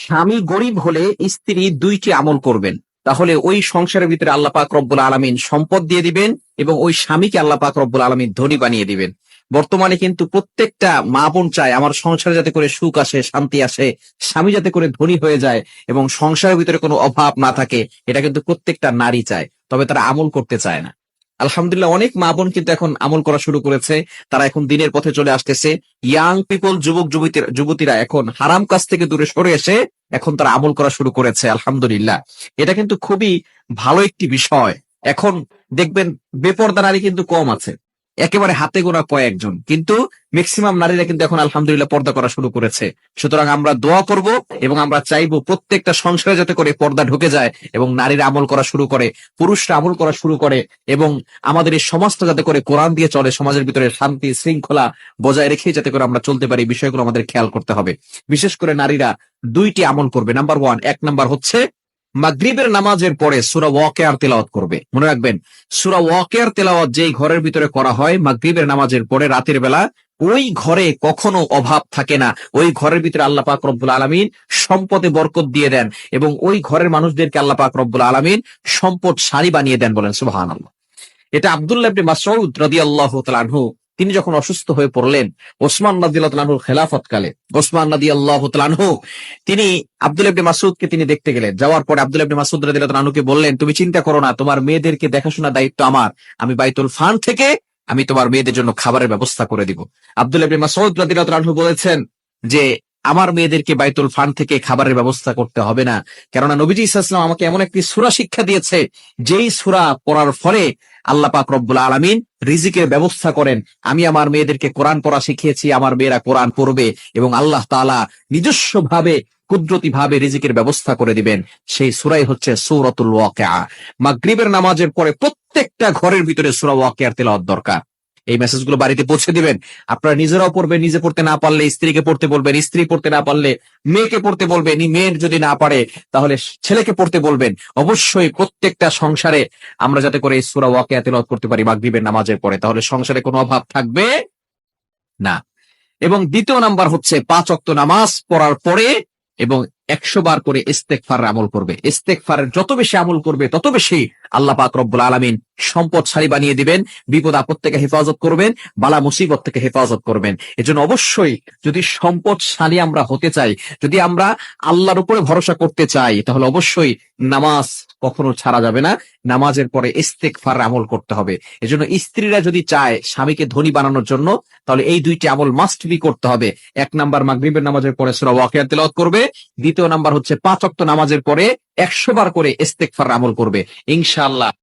স্বামী গরিব হলে স্ত্রী দুইটি আমল করবেন। তাহলে ওই সংসারের ভিতরে আল্লাহ পাক রব্বুল আলমিন সম্পদ দিয়ে দিবেন এবং ওই স্বামীকে আল্লাহ পাক রব্বুল আলমিন ধনী বানিয়ে দিবেন। বর্তমানে কিন্তু প্রত্যেকটা মা বোন চায় আমার সংসারে যাতে করে সুখ আসে, শান্তি আসে, স্বামী যাতে করে ধনী হয়ে যায় এবং সংসারের ভিতরে কোনো অভাব না থাকে, এটা কিন্তু প্রত্যেকটা নারী চায়, তবে তারা আমল করতে চায় না। আলহামদুলিল্লাহ, অনেক মা বোন কিন্তু এখন আমল করা শুরু করেছে। তারা এখন দিনের পথে চলে আসতেছে। ইয়াং পিপল যুবক, যুবতীরা যুবতীরা এখন হারাম কাজ থেকে দূরে সরে এসে এখন তারা আমল করা শুরু করেছে, আলহামদুলিল্লাহ। এটা কিন্তু খুবই ভালো একটি বিষয়। এখন দেখবেন, বেপর্দা নারী কিন্তু কম আছে। একেবারে হাতে গোনা কয়েকজন। কিন্তু ম্যাক্সিমাম নারীরা কিন্তু এখন আলহামদুলিল্লাহ পর্দা করা শুরু করেছে। সুতরাং আমরা দোয়া করব এবং আমরা চাইব প্রত্যেকটা সংসারে যাতে করে পর্দা ঢুকে যায় এবং নারীরা আমল করা শুরু করে, পুরুষরা আমল করা শুরু করে এবং আমাদের এই সমাজটা যাতে করে কোরআন দিয়ে চলে, সমাজের ভিতরে শান্তি, শৃঙ্খলা বজায় রেখে যাতে করে আমরা চলতে পারি বিষয়গুলো আমাদের খেয়াল করতে হবে। বিশেষ করে নারীরা দুইটি আমল করবে। নাম্বার ওয়ান এক নাম্বার হচ্ছে মাগরিবের নামাজের পরে সুরা ওয়াকেয়ার তেলাওয়াত করবে। মনে রাখবেন, সুরা ওয়াকেয়ার তেলাওয়াত যেই ঘরের ভিতরে করা হয়, মাগরিবের নামাজের পরে রাতের বেলা ওই ঘরে কখনো অভাব থাকে না। ওই ঘরের ভিতরে আল্লাহ পাক রব্বুল আলমিন সম্পদে বরকত দিয়ে দেন এবং ওই ঘরের মানুষদেরকে আল্লাহ পাক রব্বুল আলমিন সম্পদ সারি বানিয়ে দেন বলেন সুবাহান আল্লাহ এটা আবদুল্লাহ মাসউদ রাদিয়াল্লাহু তাআলা আনহু তিনি যখন অসুস্থ হয়ে পড়লেন, ওসমান রাদিয়াল্লাহু খেলাফতকালে খেলাফত কালে ওসমান রাদিয়াল্লাহু আল্লাহ আনহু, তিনি আব্দুল ইবনে মাসুদকে তিনি দেখতে গেলেন। যাওয়ার পরে আব্দুল ইবনে মাসুদ রাদিয়াল্লাহু তাআলা বললেন, তুমি চিন্তা করো না, তোমার মেয়েদেরকে দেখাশোনার দায়িত্ব আমার। আমি বাইতুল ফান থেকে আমি তোমার মেয়েদের জন্য খাবারের ব্যবস্থা করে দিব। আব্দুল ইবনে মাসুদ রাদিয়াল্লাহু তাআলা বলেছেন যে আমার মেয়েদেরকে বাইতুল ফান থেকে খাবারের ব্যবস্থা করতে হবে না। কেননা নবীজি ইসলাম আমাকে এমন একটি সুরা শিক্ষা দিয়েছে, যেই সুরা পড়ার ফলে আল্লাহ পাক রব্বুল আলমিন রিজিকের ব্যবস্থা করেন। আমি আমার মেয়েদেরকে কোরআন পড়া শিখিয়েছি, আমার মেয়েরা কোরআন পড়বে এবং আল্লাহ তাআলা নিজস্ব ভাবে কুদরতি ভাবে রিজিকের ব্যবস্থা করে দিবেন। সেই সুরাই হচ্ছে সৌরতুল ওয়াকিয়া। মাগরিবের নামাজের পরে প্রত্যেকটা ঘরের ভিতরে সুরা ওয়াকিয়ার তেলাওয়াত দরকার। এই মেসেজগুলো বাড়িতে পৌঁছে দিবেন। আপনারা নিজেরাও পড়বেন, নিজে পড়তে না পারলে স্ত্রীকে পড়তে বলবেন, স্ত্রী পড়তে না পারলে মেয়েকে পড়তে বলবেন মেয়ের যদি না পারে, তাহলে ছেলেকে পড়তে বলবেন। অবশ্যই প্রত্যেকটা সংসারে আমরা যাতে করে সুরা ওয়াকিয়া তেলাওয়াত করতে পারি মাগরিবের নামাজের পরে, তাহলে সংসারে কোনো অভাব থাকবে না। এবং দ্বিতীয় নাম্বার হচ্ছে পাঁচ অক্ত নামাজ পড়ার পরে এবং একশো বার করে ইস্তেকফার আমল করবে। ইস্তেকফারের যত বেশি আমল করবে, তত বেশি আল্লাহ পাক রব্বুল আলমিন সম্পদ সারি বানিয়ে দিবেন, বিপদ আপদ থেকে হেফাজত করবেন, বালা মুসিবত থেকে হেফাজত করবেন। এজন্য অবশ্যই যদি সম্পদশালী আমরা হতে চাই, যদি আমরা আল্লাহর উপরে ভরসা করতে চাই, তাহলে অবশ্যই নামাজ কখনো ছাড়া যাবে না। নামাজের পরে ইস্তেকফার আমল করতে হবে। এজন্য স্ত্রীরা যদি চায় স্বামীকে ধনী বানানোর জন্য, তাহলে এই দুইটি আমল মাস্ট বি করতে হবে। এক নাম্বার মাগরিবের নামাজের পরে সুরা ওয়াকিয়া তেলাওয়াত করবে। দ্বিতীয় নাম্বার হচ্ছে পাঁচ অক্ত নামাজের পরে একশো বার করে ইস্তেকফার আমল করবে। ইনশাআল্লাহ